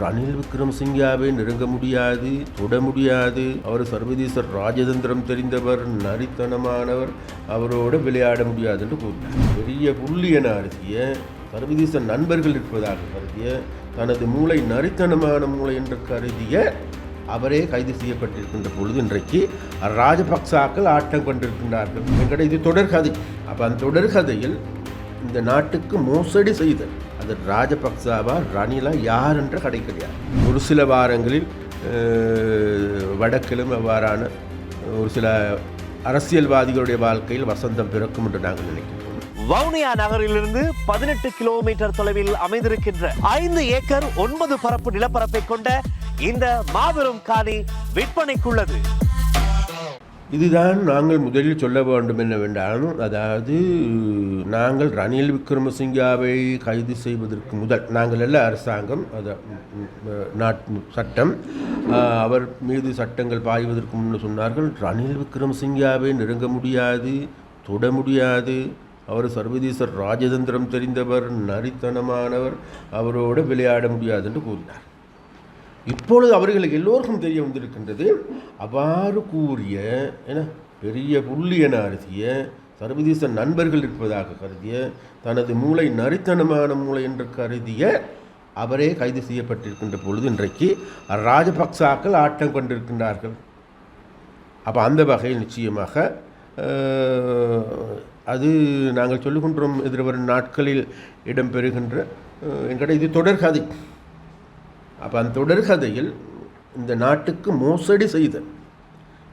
ரணில் விக்ரமசிங்காவை நெருங்க முடியாது தொட முடியாது. அவர் சர்வதேச ராஜதந்திரம் தெரிந்தவர் நரித்தனமானவர். அவரோட விளையாட முடியாது என்று கூறினார். பெரிய புள்ளியன அருதிய சர்வதேச நண்பர்கள் இருப்பதாக கருதிய தனது மூளை நரித்தனமான மூளை என்று கருதிய அவரே கைது செய்யப்பட்டிருக்கின்ற பொழுது இன்றைக்கு ராஜபக்சாக்கள் ஆட்டம் கொண்டிருக்கின்றார்கள். என்கிட்ட இது தொடர்கதை அப்போ அந்த தொடர்கதையில் இந்த நாட்டுக்கு மோசடி செய்தல். அது ராஜபக்சாவா ரணிலா யார் என்ற கடை கிடையாது ஒரு சில வாரங்களில் அஹ், வடக்கிலும் அவ்வாறான ஒரு சில அரசியல்வாதிகளுடைய வாழ்க்கையில் வசந்தம் பிறக்கும் என்று நாங்கள் நினைக்கிறோம் வவுனியா நகரிலிருந்து பதினெட்டு கிலோமீட்டர் தொலைவில் அமைந்திருக்கின்ற ஐந்து ஏக்கர் ஒன்பது பரப்பு நிலப்பரப்பை கொண்ட இந்த மாபெரும் காணி விற்பனைக்குள்ளது. இதுதான் நாங்கள் முதலில் சொல்ல வேண்டும் என்னவென்றால் அதாவது நாங்கள் ரணில் விக்ரமசிங்காவை கைது செய்வதற்கு முதல் நாங்கள் எல்லாம் அரசாங்கம் அதை நாட் சட்டம் அவர் மீது சட்டங்கள் பாய்வதற்கு முன்னு சொன்னார்கள் ரணில் விக்ரமசிங்காவை நெருங்க முடியாது தொட முடியாது அவர் சர்வதேச ராஜதந்திரம் தெரிந்தவர் நரித்தனமானவர் அவரோடு விளையாட முடியாது என்று கூறினார். இப்பொழுது அவர்களுக்கு எல்லோருக்கும் தெரிய வந்திருக்கின்றது அவ்வாறு கூறிய என பெரிய புள்ளி என அருதிய சர்வதேச நண்பர்கள் இருப்பதாக கருதிய தனது மூளை நரித்தனமான மூளை என்று கருதிய அவரே கைது செய்யப்பட்டிருக்கின்ற பொழுது இன்றைக்கு ராஜபக்சாக்கள் ஆட்டம் கொண்டிருக்கின்றார்கள். அப்போ அந்த வகையில் நிச்சயமாக அது நாங்கள் சொல்லுகின்றோம் எதிர்வரும் நாட்களில் இடம்பெறுகின்ற அஹ், இது தொடர்கதை. அப்போ அந்த தொடர்கதையில் இந்த நாட்டுக்கு மோசடி செய்த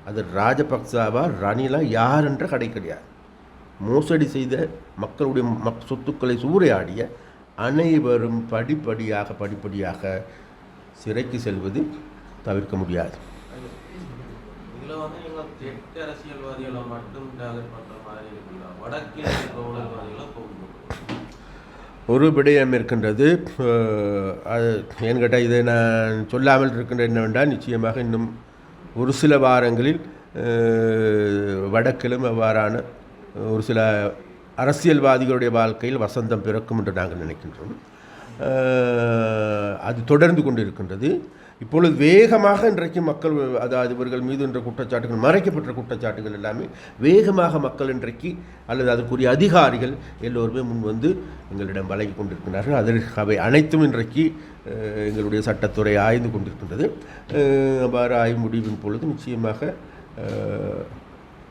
அது ராஜபக்சாவா ரணிலா யார் என்ற கடை கிடையாது. மோசடி செய்த மக்களுடைய மக் சொத்துக்களை சூறையாடிய அனைவரும் படிப்படியாக படிப்படியாக சிறைக்கு செல்வது தவிர்க்க முடியாது. வந்து தெற்கு அரசியல்வாதிகளை மட்டும் டார்கெட் மாதிரி வடக்கில் ஒரு விடயம் இருக்கின்றது. அது ஏன்னு கேட்டால் இதை நான் சொல்லாமல் இருக்கின்ற என்னவென்றால் நிச்சயமாக இன்னும் ஒரு சில வாரங்களில் வடக்கிலும் அவ்வாறான ஒரு சில அரசியல்வாதிகளுடைய வாழ்க்கையில் வசந்தம் பிறக்கும் என்று நாங்கள் நினைக்கின்றோம். அது தொடர்ந்து கொண்டு இருக்கின்றது இப்பொழுது வேகமாக இன்றைக்கு மக்கள் அதாவது இவர்கள் மீது என்ற குற்றச்சாட்டுகள் மறைக்கப்பட்ட குற்றச்சாட்டுகள் எல்லாமே வேகமாக மக்கள் இன்றைக்கு அல்லது அதற்குரிய அதிகாரிகள் எல்லோருமே முன் வந்து எங்களிடம் வழங்கி கொண்டிருக்கிறார்கள் அதற்கு அவை அனைத்தும் இன்றைக்கு எங்களுடைய சட்டத்துறை ஆய்ந்து கொண்டிருக்கின்றது. அவ்வாறு ஆய்வு முடிவின் பொழுது நிச்சயமாக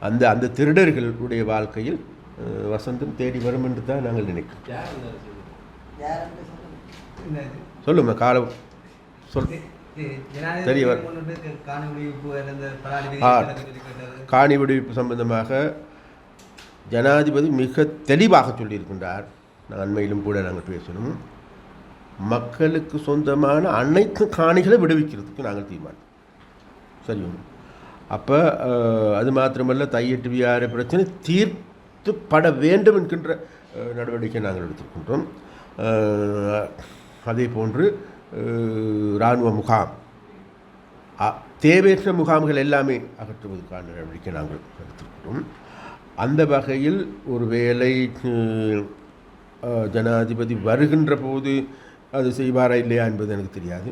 அந்த அந்த திருடர்களுடைய வாழ்க்கையில் வசந்தம் தேடி வரும் என்று தான் நாங்கள் நினைக்கிறோம். யார் இந்த அரசியல் இந்த இது. சொல்லுங்க கால சொல். தெரியவர். காணி விடுவிப்பு சம்பந்தமாக ஜனாதிபதி மிக தெளிவாக சொல்லியிருக்கின்றார். நான் அண்மையிலும் கூட நாங்கள் பேசணும் மக்களுக்கு சொந்தமான அனைத்து காணிகளை விடுவிக்கிறதுக்கு நாங்கள் தீர்மானம் சரி. அப்போ அது மாத்திரமல்ல தையட்டு வியார பிரச்சனை தீர்த்துப்பட வேண்டும் என்கின்ற நடவடிக்கை நாங்கள் எடுத்திருக்கின்றோம். அஹ், அதே போன்று இராணுவ முகாம். தேவையற்ற முகாம்கள் எல்லாமே அகற்றுவதற்கான நடவடிக்கை நாங்கள் எடுத்துக்கிட்டோம் அந்த வகையில் ஒரு வேலை ஜனாதிபதி வருகின்ற போது அது செய்வாரா இல்லையா என்பது எனக்கு தெரியாது.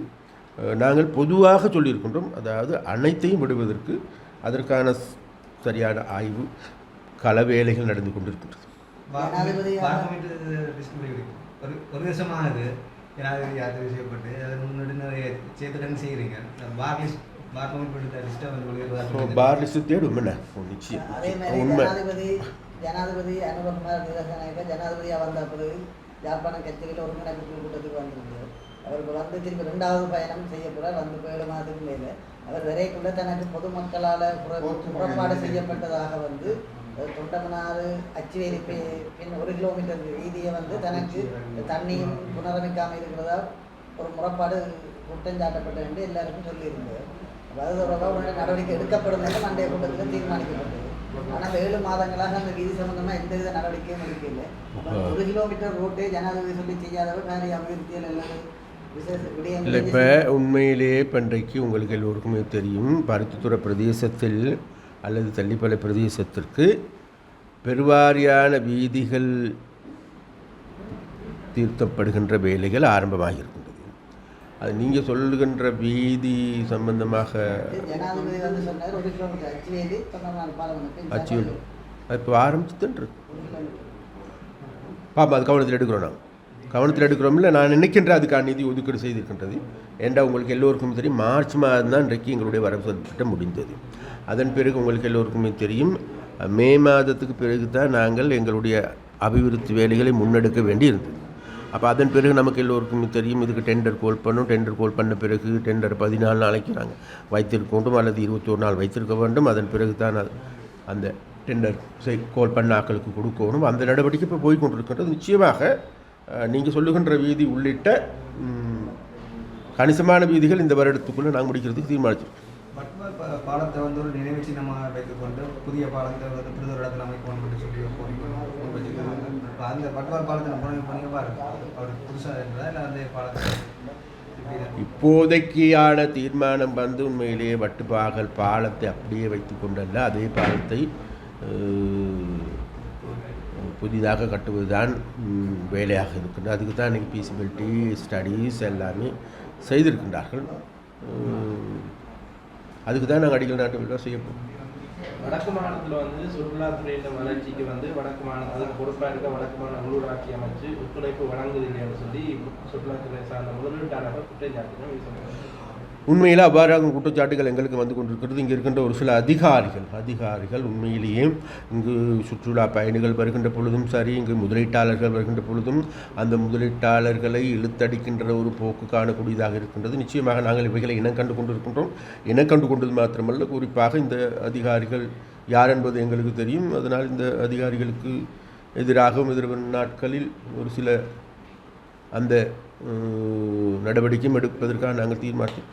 நாங்கள் பொதுவாக சொல்லியிருக்கின்றோம் அதாவது அனைத்தையும் விடுவதற்கு அதற்கான சரியான ஆய்வு கள வேலைகள் நடந்து கொண்டிருக்கின்றது. ஜனாதிபதி யாத்திரை செய்யப்பட்டு அதை முன்னாடி நிறைய சேர்த்துடன் செய்கிறீங்க பார் லிஸ்ட் பார் கமிட்டி லிஸ்ட்டை வந்து ஸோ வெளியிடுவதற்கு பார் லிஸ்ட்டு தேடும் என்ன? ஓ, நிச்சயம் அதே மாதிரி உண்மை. ஜனாதிபதி அனுபகுமார் நிரசனாயக்க ஜனாதிபதியா வந்த பிறகு யாழ்ப்பாணம் கச்சேரியில் ஒருங்கிணைப்பு குழு கூட்டத்துக்கு வந்திருந்தார் அவர் இப்ப வந்து திருப்பி ரெண்டாவது பயணம் செய்ய போறார் வந்து ஏழு மாதத்துக்கு மேல அவர் விரைக்குள்ள தனக்கு பொதுமக்களால் புறப்பாடு செய்யப்பட்டதாக வந்து தொண்டமனாறு அச்சுவேலி பின் ஒரு கிலோமீட்டர் வீதியை வந்து தனக்கு தண்ணியும் புனரமைக்காமல் இருக்கிறதா ஒரு முறைப்பாடு குற்றம் என்று எல்லாருக்கும் சொல்லியிருந்தார் அப்ப அது தொடர்பாக உடனே நடவடிக்கை எடுக்கப்படும் என்று மண்டைய கூட்டத்தில் தீர்மானிக்கப்பட்டது. ஆனால் ஏழு மாதங்களாக அந்த வீதி சம்பந்தமா எந்த வித நடவடிக்கையும் எடுக்கல ஒரு கிலோமீட்டர் ரோட்டே ஜனாதிபதி சொல்லி செய்யாதவர் நிறைய அபிவிருத்திகள் எல்லாம் இல்லை இப்போ உண்மையிலேயே இப்போ இன்றைக்கு உங்களுக்கு எல்லோருக்குமே தெரியும் பருத்தித்துறை பிரதேசத்தில் அல்லது தள்ளிப்பளை பிரதேசத்திற்கு பெருவாரியான வீதிகள் தீர்த்தப்படுகின்ற வேலைகள் ஆரம்பமாக இருக்கின்றது அது நீங்கள் சொல்லுகின்ற வீதி சம்பந்தமாக அச்சுவேலி இப்போ ஆரம்பிச்சுட்டுருக்கு பாப்பா அது கவனத்தில் எடுக்கிறோம் நாங்கள் கவனத்தில் எடுக்கிறோம்ல நான் நினைக்கின்ற அதுக்கான நிதி ஒதுக்கீடு செய்திருக்கின்றது. ஏண்டா உங்களுக்கு எல்லோருக்கும் தெரியும் மார்ச் மாதம் தான் இன்றைக்கு எங்களுடைய வரவு திட்டம் முடிந்தது. அதன் பிறகு உங்களுக்கு எல்லோருக்குமே தெரியும். மே மாதத்துக்கு பிறகு தான் நாங்கள் எங்களுடைய அபிவிருத்தி வேலைகளை முன்னெடுக்க வேண்டி இருந்தது அப்போ அதன் பிறகு நமக்கு எல்லோருக்குமே தெரியும். இதுக்கு டெண்டர் கோல் பண்ணும். டெண்டர் கோல் பண்ண பிறகு டெண்டர் பதினாலு நாளைக்கு நாங்கள் வைத்திருக்க வேண்டும் அல்லது இருபத்தோரு நாள் வைத்திருக்க வேண்டும். அதன் பிறகு தான் அது அந்த டெண்டர் செய் கோல் பண்ண ஆக்களுக்கு கொடுக்கணும். அந்த நடவடிக்கை இப்போ போய் கொண்டிருக்கின்றது நிச்சயமாக நீங்கள் சொல்லுகின்ற வீதி உள்ளிட்ட கணிசமான வீதிகள் இந்த வருடத்துக்குள்ளே நாங்கள் முடிக்கிறதுக்கு தீர்மானிச்சிருக்கோம். பாலத்தை வந்து ஒரு நினைவு சின்னமாக வைத்துக்கொண்டு புதிய பாலத்தை வந்து புரிதொரு இடத்துல அமைக்கணும் சொல்லி கோரிக்கை இப்போ அந்த பட்வார் பாலத்தை நம்ம போனீங்க போனீங்க பாருங்க. அவர் புதுசாக இருக்கிறதா இல்லை அந்த பாலத்தை இப்போதைக்கான தீர்மானம் வந்து உண்மையிலேயே வட்டுப்பாகல் பாலத்தை அப்படியே வைத்து கொண்டல்ல அதே பாலத்தை புதிதாக கட்டுவதுதான் தான் வேலையாக இருக்கின்றது அதுக்கு தான் இன்றைக்கி பீசிபிலிட்டி ஸ்டடீஸ் எல்லாமே செய்திருக்கின்றார்கள். அதுக்கு தான் நாங்கள் அடிக்கல் நாட்டு விழா செய்ய போகிறோம் வடக்கு மாநிலத்தில் வந்து சுற்றுலாத்துறையின் வளர்ச்சிக்கு வந்து வடக்கு மாநிலம் அதுக்கு பொறுப்பாக இருக்க வடக்கு மாநில உள்ளூராட்சி அமைச்சு ஒத்துழைப்பு வழங்குது வழங்குதில்லைன்னு சொல்லி சுற்றுலாத்துறை சார்ந்த முதலீட்டாளர்கள் குற்றச்சாட்டுகள் வீசுகிறாங்க உண்மையில் அவ்வாறாக குற்றச்சாட்டுகள் எங்களுக்கு வந்து கொண்டிருக்கிறது. இங்கே இருக்கின்ற ஒரு சில அதிகாரிகள் அதிகாரிகள் உண்மையிலேயே இங்கு சுற்றுலா பயணிகள் வருகின்ற பொழுதும் சரி இங்கு முதலீட்டாளர்கள் வருகின்ற பொழுதும் அந்த முதலீட்டாளர்களை இழுத்தடிக்கின்ற ஒரு போக்கு காணக்கூடியதாக இருக்கின்றது. நிச்சயமாக நாங்கள் இவைகளை இனம் கண்டு கொண்டிருக்கின்றோம். இனம் கண்டு கொண்டது மாத்திரமல்ல குறிப்பாக இந்த அதிகாரிகள் யார் என்பது எங்களுக்கு தெரியும். அதனால் இந்த அதிகாரிகளுக்கு எதிராகவும் எதிர்வரும் நாட்களில் ஒரு சில அந்த நடவடிக்கையும் எடுப்பதற்காக நாங்கள் தீர்மானித்தோம்.